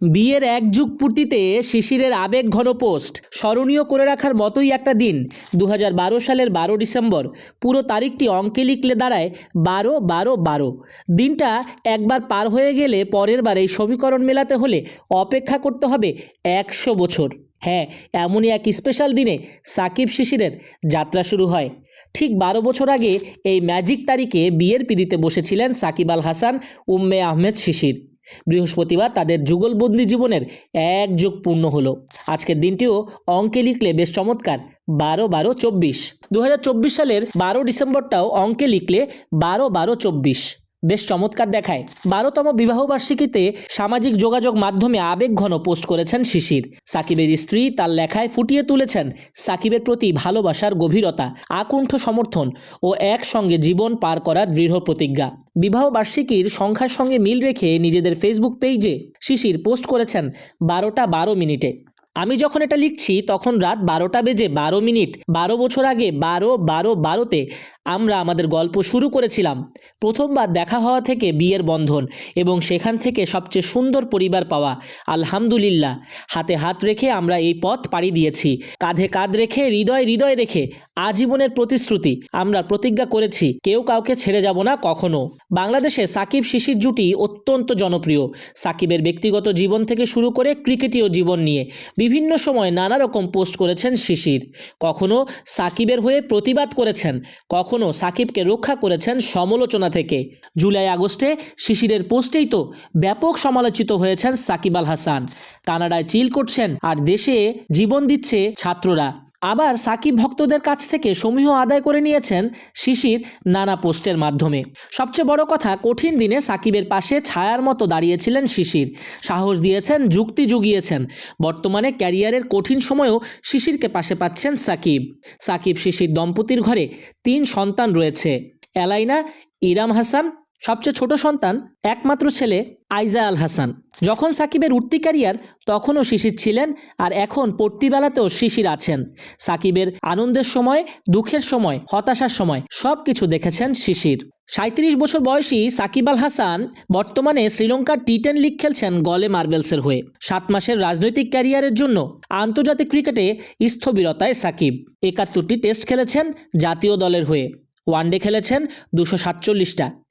বিয়ের এক যুগ পূর্তিতে শিশিরের আবেগ ঘন পোস্ট। স্মরণীয় করে রাখার মতোই একটা দিন। দু হাজার বারো সালের বারো ডিসেম্বর, পুরো তারিখটি অঙ্কে লিখলে দাঁড়ায় বারো বারো বারো। দিনটা একবার পার হয়ে গেলে পরের বার এই সমীকরণ মেলাতে হলে অপেক্ষা করতে হবে একশো বছর। হ্যাঁ এমনই এক স্পেশাল দিনে সাকিব শিশিরের যাত্রা শুরু হয়। ঠিক বারো বছর আগে এই ম্যাজিক তারিখে বিয়ের পিড়িতে বসেছিলেন সাকিব আল হাসান, উম্মে আহমেদ শিশির। বৃহস্পতিবার তাদের যুগলবন্দি জীবনের এক যুগ পূর্ণ হলো। আজকের দিনটিও অঙ্কে লিখলে বেশ চমৎকার, বারো বারো চব্বিশ। দু সালের বারো ডিসেম্বরটাও অঙ্কে লিখলে বারো বারো চব্বিশ। বেশ চমৎকার দেখায়। বারোতম বিবাহবার্ষিকীতে সামাজিক যোগাযোগ মাধ্যমে আবেগ ঘন পোস্ট করেছেন শিশির। সাকিবের স্ত্রী তার লেখায় ফুটিয়ে তুলেছেন সাকিবের প্রতি ভালোবাসার গভীরতা, আকুণ্ঠ সমর্থন ও একসঙ্গে জীবন পার করার দৃঢ় প্রতিজ্ঞা। বিবাহ বার্ষিকীর সংখ্যার সঙ্গে মিল রেখে নিজেদের ফেসবুক পেজে শিশির পোস্ট করেছেন বারোটা বারো মিনিটে। আমি যখন এটা লিখছি, তখন রাত বারোটা বেজে বারো মিনিট। বারো বছর আগে বারো বারো বারোতে আমরা আমাদের গল্প শুরু করেছিলাম। প্রথমবার দেখা হওয়া থেকে বিয়ের বন্ধন এবং সেখান থেকে সবচেয়ে সুন্দর পরিবার পাওয়া। আলহামদুলিল্লাহ। হাতে হাত রেখে আমরা এই পথ পাড়ি দিয়েছি। কাঁধে কাঁধ রেখে, হৃদয় হৃদয় রেখে আজীবনের প্রতিশ্রুতি আমরা প্রতিজ্ঞা করেছি, কেউ কাউকে ছেড়ে যাব না কখনো। বাংলাদেশে সাকিব শিশির জুটি অত্যন্ত জনপ্রিয়। সাকিবের ব্যক্তিগত জীবন থেকে শুরু করে ক্রিকেটীয় জীবন নিয়ে বিভিন্ন সময় নানা রকম পোস্ট করেছেন শিশির। কখনো সাকিবের হয়ে প্রতিবাদ করেছেন, কখনো সাকিবকে রক্ষা করেছেন সমালোচনা থেকে। জুলাই আগস্টে শিশিরের পোস্টেই তো ব্যাপক সমালোচিত হয়েছেন সাকিব আল হাসান। কানাডায় চিল করছেন আর দেশে জীবন দিচ্ছে ছাত্ররা। আবার সাকিব ভক্তদের কাছ থেকে সমীহ আদায় করে নিয়েছেন শিশির নানা পোস্টের মাধ্যমে। সবচেয়ে বড় কথা, কঠিন দিনে সাকিবের পাশে ছায়ার মতো দাঁড়িয়েছিলেন শিশির। সাহস দিয়েছেন, যুক্তি জুগিয়েছেন। বর্তমানে ক্যারিয়ারের কঠিন সময়েও শিশিরকে পাশে পাচ্ছেন সাকিব। সাকিব শিশির দম্পতির ঘরে তিন সন্তান রয়েছে। এলাইনা, ইরাম হাসান সবচেয়ে ছোট সন্তান একমাত্র ছেলে আইজা আল হাসান। যখন সাকিবের উঠতি ক্যারিয়ার, তখনও শিশির ছিলেন আর এখন পড়তিবেলাতেও শিশির আছেন। সাকিবের আনন্দের সময়, দুঃখের সময়, হতাশার সময় সব কিছু দেখেছেন শিশির। সাঁত্রিশ বছর বয়সী সাকিব আল হাসান বর্তমানে শ্রীলঙ্কার টি টেন লিগ খেলছেন গলে মার্বেলসের হয়ে। সাত মাসের রাজনৈতিক ক্যারিয়ারের জন্য আন্তর্জাতিক ক্রিকেটে স্থবিরতায় সাকিব। একাত্তরটি টেস্ট খেলেছেন জাতীয় দলের হয়ে। ওয়ানডে খেলেছেন দুশো সাতচল্লিশটা।